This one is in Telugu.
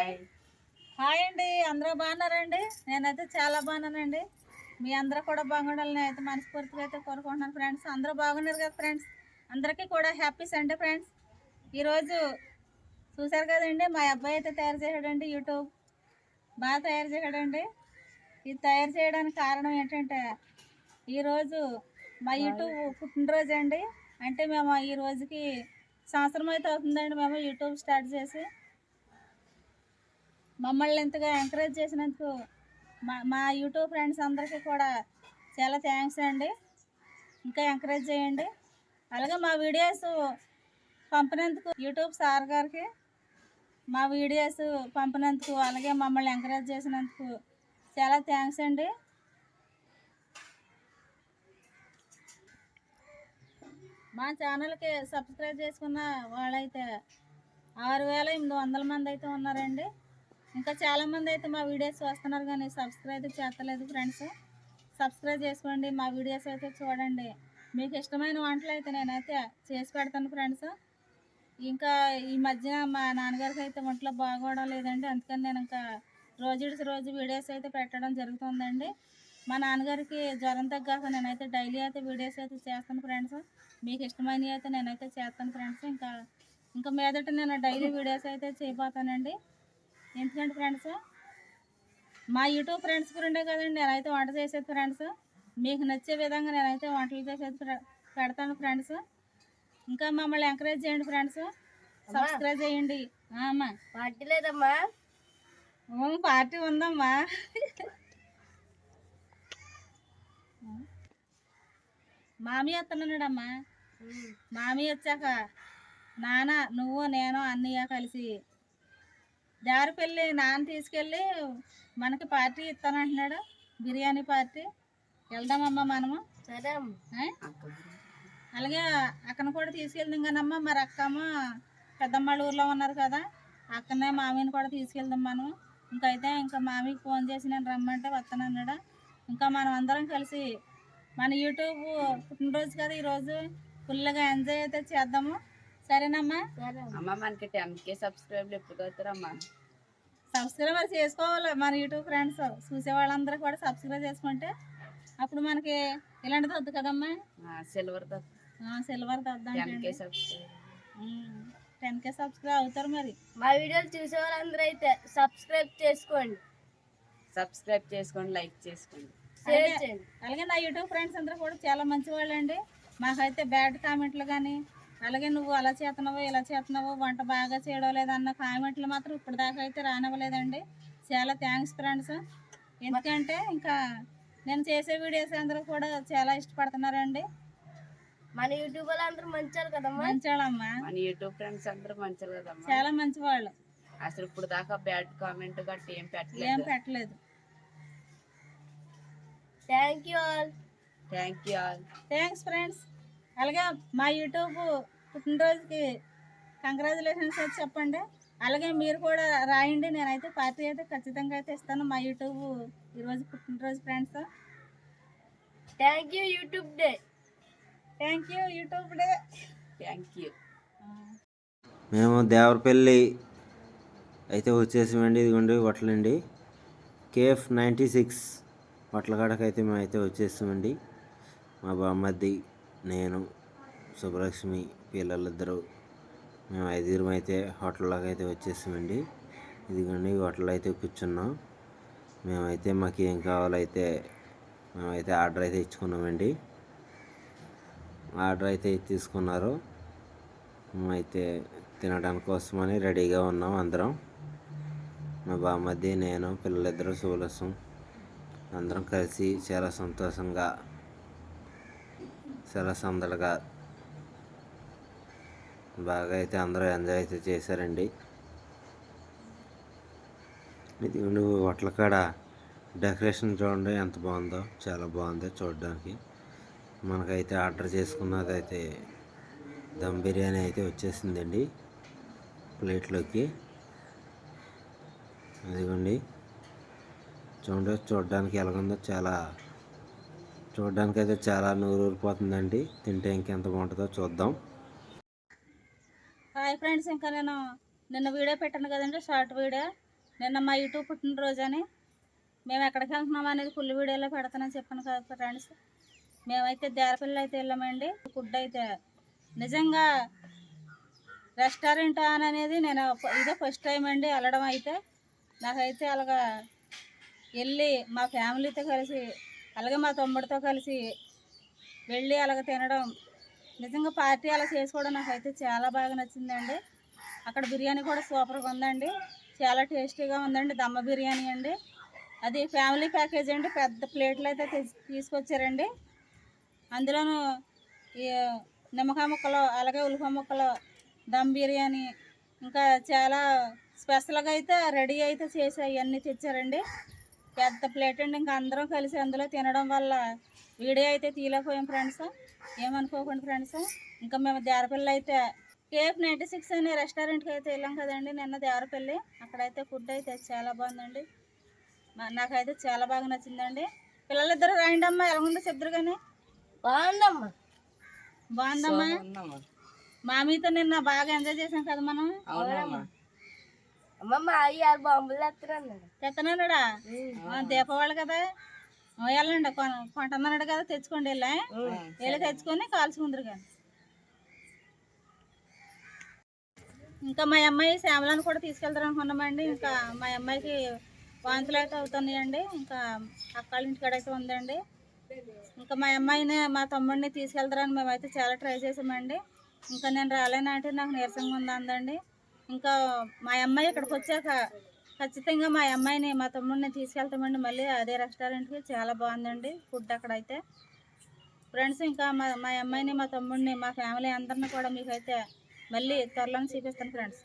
హాయ్. హాయ్ అండి అందరూ బాగున్నారండి? నేనైతే చాలా బాగున్నానండి. మీ అందరూ కూడా బాగుండాలని నేనైతే మనస్ఫూర్తిగా అయితే కోరుకుంటున్నాను ఫ్రెండ్స్. అందరూ బాగున్నారు కదా ఫ్రెండ్స్? అందరికీ కూడా హ్యాపీ సండే ఫ్రెండ్స్. ఈరోజు చూశారు కదండి మా అబ్బాయి అయితే తయారు చేశాడండి యూట్యూబ్. బాగా తయారు చేశాడండి. ఇది తయారు చేయడానికి కారణం ఏంటంటే ఈరోజు మా యూట్యూబ్ పుట్టినరోజు అండి అంటే మేము ఈ రోజుకి సంవత్సరం అయితే అవుతుందండి మేము యూట్యూబ్ స్టార్ట్ చేసి. మమ్మల్ని ఇంతగా ఎంకరేజ్ చేసినందుకు మా మా యూట్యూబ్ ఫ్రెండ్స్ అందరికీ కూడా చాలా థ్యాంక్స్ అండి. ఇంకా ఎంకరేజ్ చేయండి. అలాగే మా వీడియోస్ పంపినందుకు యూట్యూబ్ సార్ గారికి మా వీడియోస్ పంపినందుకు అలాగే మమ్మల్ని ఎంకరేజ్ చేసినందుకు చాలా థ్యాంక్స్ అండి. మా ఛానల్కి సబ్స్క్రైబ్ చేసుకున్న వాళ్ళైతే ఆరు వేల ఎనిమిది వందల మంది అయితే ఉన్నారండి. ఇంకా చాలామంది అయితే మా వీడియోస్ వస్తున్నారు కానీ సబ్స్క్రైబ్ చేస్తలేదు ఫ్రెండ్స్. సబ్స్క్రైబ్ చేసుకోండి మా వీడియోస్ అయితే చూడండి. మీకు ఇష్టమైన వంటలు అయితే నేనైతే చేసి పెడతాను ఫ్రెండ్స్. ఇంకా ఈ మధ్య మా నాన్నగారికి అయితే వంటలో బాగోవడం లేదండి. అందుకని నేను ఇంకా రోజు రోజు వీడియోస్ అయితే పెట్టడం జరుగుతుందండి. మా నాన్నగారికి జ్వరం తగ్గాక నేనైతే డైలీ అయితే వీడియోస్ అయితే చేస్తాను ఫ్రెండ్స్. మీకు ఇష్టమైనవి అయితే నేనైతే చేస్తాను ఫ్రెండ్స్. ఇంకా ఇంకా మీదట నేను డైలీ వీడియోస్ అయితే చేయబోతానండి. ఎందుకంటే ఫ్రెండ్స్? మా యూట్యూబ్ ఫ్రెండ్స్ గురిండే కదండి నేనైతే వంట చేసేది ఫ్రెండ్స్. మీకు నచ్చే విధంగా నేనైతే వంటలు చేసేది పెడతాను ఫ్రెండ్స్. ఇంకా మమ్మల్ని ఎంకరేజ్ చేయండి ఫ్రెండ్స్. సబ్స్క్రైబ్ చేయండి. అమ్మా. పార్టీ లేదమ్మా. పార్టీ ఉందమ్మా. మామి వస్తున్నాడమ్మా. మామి వచ్చాక నాన్న నువ్వు నేను అన్నయ్య కలిసి దారిపెళ్ళి నాన్న తీసుకెళ్ళి మనకి పార్టీ ఇస్తానంటున్నాడు. బిర్యానీ పార్టీ. వెళ్దామమ్మా మనము. సరే? అలాగే అక్కన కూడా తీసుకెళ్దాం కానమ్మా మరి అక్కమ్మ పెద్దమ్మాళ్ళ ఊర్లో ఉన్నారు కదా. అక్కనే మామీని కూడా తీసుకెళ్దాం మనం. ఇంకైతే ఇంకా మామీకి ఫోన్ చేసి నేను రమ్మంటే వస్తానన్నాడు ఇంకా మనం అందరం కలిసి మన యూట్యూబ్ పుట్టినరోజు కదా ఈరోజు ఫుల్గా ఎంజాయ్ అయితే చేద్దాము. సరేనమ్మా. సరే అమ్మ. మనకి టెన్ కే సబ్స్క్రైబ్ ఎప్పుడు అవుతారమ్మా సబ్స్క్రైబ్ మరి చేసుకోవాలి మన యూట్యూబ్ ఫ్రెండ్స్. చూసే వాళ్ళందరూ కూడా సబ్స్క్రైబ్ చేసుకుంటే అప్పుడు మనకి ఇలాంటిది వద్దు కదమ్మా? సిల్వర్ సిల్వర్ టెన్ కే వద్దంటే సబ్స్క్రైబ్ టెన్ కే సబ్స్క్రైబ్ అవుతారు మరి. మా వీడియోలు చూసే వాళ్ళందరూ అయితే సబ్స్క్రైబ్ చేసుకోండి. సబ్స్క్రైబ్ చేసుకోండి లైక్ చేసుకోండి. షేర్ అలాగే- నా యూట్యూబ్ ఫ్రెండ్స్ అందరూ కూడా చాలా మంచి వాళ్ళు అండి మాకైతే బ్యాడ్ కామెంట్లు కానీ అలాగే నువ్వు అలా చేస్తున్నావు ఇలా చేస్తున్నావు వంట బాగా చేయడం లేదన్న కామెంట్లు మాత్రం ఇప్పుడు దాకా అయితే రానివ్వలేదండి. చాలా థ్యాంక్స్ ఫ్రెండ్స్ ఎందుకంటే ఇంకా నేను చేసే వీడియోస్ అందరూ కూడా చాలా ఇష్టపడుతున్నారండి. మన యూట్యూబ్ కదమ్మా. మన యూట్యూబ్ ఫ్రెండ్స్ అందరూ మంచిది కదమ్మా. చాలా మంచి వాళ్ళు అసలు ఇప్పుడు దాకా బ్యాడ్ కామెంట్ గట్టి ఏం ఏం పెట్టలేదు. పెట్టలేదు thank you all thank you all thanks friends అలాగే మా యూట్యూబ్ పుట్టినరోజుకి కంగ్రాచులేషన్స్ అయితే చెప్పండి. అలాగే మీరు కూడా రాయండి. నేనైతే పార్టీ అయితే ఖచ్చితంగా అయితే ఇస్తాను మా యూట్యూబ్ ఈరోజు పుట్టినరోజు friends. Thank you YouTube day. Thank you YouTube day. Thank you. మేము దేవరపల్లి అయితే వచ్చేసామండి. ఇదిగోండి వట్లండి. కేఎఫ్ నైంటీ సిక్స్ వట్లకాడకి అయితే మేము అయితే వచ్చేసామండి. మా బామ్మద్ది నేను సుబ్బలక్ష్మి పిల్లలిద్దరూ మేము ఐదుగురం అయితే హోటల్లోకి అయితే వచ్చేసామండి. ఇదిగోండి హోటల్లో అయితే కూర్చున్నాం. మేమైతే మాకు ఏం కావాలైతే మేమైతే ఆర్డర్ అయితే ఇచ్చుకున్నామండి. ఆర్డర్ అయితే తీసుకున్నారు. మేమైతే తినడానికి కోసమని రెడీగా ఉన్నాం అందరం. మా బామ్మది నేను పిల్లలిద్దరూ సూలసం అందరం కలిసి చాలా సంతోషంగా చాలా సందడిగా బాగా అయితే అందరూ ఎంజాయ్ అయితే చేశారండి. ఇది నువ్వు కాడ డెకరేషన్ చూడండి ఎంత బాగుందో చాలా బాగుంది చూడడానికి. మనకైతే ఆర్డర్ చేసుకున్నది అయితే దమ్ బిర్యానీ అయితే వచ్చేసిందండి ప్లేట్లోకి. అదిగోండి చూడండి చూడడానికి ఎలాగుందో చాలా చూడడానికి అయితే చాలా నూరు ఊరిపోతుందండి తింటే ఇంకెంత బాగుంటుందో చూద్దాం. హాయ్ ఫ్రెండ్స్ ఇంకా నేను నిన్న వీడియో పెట్టాను కదండి షార్ట్ వీడియో. నిన్న మా యూట్యూబ్ పుట్టినరోజు అని మేము ఎక్కడికి వెళ్తున్నాం అనేది ఫుల్ వీడియోలో పెడతానని చెప్పాను కదా ఫ్రెండ్స్. మేమైతే దేరపల్లి అయితే వెళ్ళామండి. ఫుడ్ అయితే నిజంగా రెస్టారెంట్ అని అనేది నేను ఇదే ఫస్ట్ టైం అండి వెళ్ళడం అయితే. నాకైతే అలాగా వెళ్ళి మా ఫ్యామిలీతో కలిసి అలాగే మా తమ్ముడితో కలిసి వెళ్ళి అలాగ తినడం. నిజంగా పార్టీ అలా చేసుకోవడం నాకైతే చాలా బాగా నచ్చిందండి. అక్కడ బిర్యానీ కూడా సూపర్గా ఉందండి. చాలా టేస్టీగా ఉందండి. దమ్మ బిర్యానీ అండి. అది ఫ్యామిలీ ప్యాకేజ్ అండి. పెద్ద ప్లేట్లు అయితే తీసుకొచ్చారండి. అందులోనూ ఈ నిమ్మకాయ ముక్కలు అలాగే ఉల్లిపాయ ముక్కలు దమ్ బిర్యానీ ఇంకా చాలా స్పెషల్గా అయితే రెడీ అయితే చేసి అవన్నీ తెచ్చారండి. పెద్ద ప్లేట్ అండి. ఇంకా అందరం కలిసి అందులో తినడం వల్ల వీడియో అయితే తీయలేకపోయాం ఫ్రెండ్స్ ఏమనుకోకండి ఫ్రెండ్స్ ఇంకా మేము దేరపల్లి అయితే కేఫ్ నైంటీ సిక్స్ అనే రెస్టారెంట్కి అయితే వెళ్ళాం కదండి. నిన్న దేవరపల్లి. అక్కడైతే ఫుడ్ అయితే చాలా బాగుందండి. మా- నాకైతే చాలా బాగా నచ్చిందండి. పిల్లలిద్దరు రాయండి అమ్మా. ఎలా ఉందో చెప్తారు కానీ. బాగుందమ్మా. బాగుందమ్మా. మామీతో నిన్న బాగా ఎంజాయ్ చేసాం కదా మనం. అవునమ్మా. అమ్మ మా అయ్య ఆరు బాంబులు ఎత్తున్నాడు తెత్తనాడా దీపావళి కదా. వెళ్ళండి కొన- కొంటున్నాడు కదా తెచ్చుకోండి వెళ్ళా వెళ్ళి తెచ్చుకొని కాల్చుకుందరు కానీ ఇంకా మా అమ్మాయి శ్యామలను కూడా తీసుకెళ్తారు అనుకున్నామండి ఇంకా మా అమ్మాయికి వాంతులు అయితే అవుతున్నాయండి. ఇంకా అక్కళ్ళ ఇంటికాడ అయితే ఉందండి. ఇంకా మా అమ్మాయిని మా తమ్ముడిని తీసుకెళ్తారని మేమైతే చాలా ట్రై చేసామండి. ఇంకా నేను రాలేనంటే నాకు నీరసంగా ఉంది అందండి ఇంకా మా అమ్మాయి ఇక్కడికి వచ్చాక ఖచ్చితంగా మా అమ్మాయిని మా తమ్ముడిని తీసుకెళ్తామండి మళ్ళీ. అదే రెస్టారెంట్కి. చాలా బాగుందండి ఫుడ్ అక్కడ అయితే ఫ్రెండ్స్ ఇంకా మా మా అమ్మాయిని మా తమ్ముడిని మా ఫ్యామిలీ అందరిని కూడా మీకైతే మళ్ళీ త్వరలో చూపిస్తాను ఫ్రెండ్స్.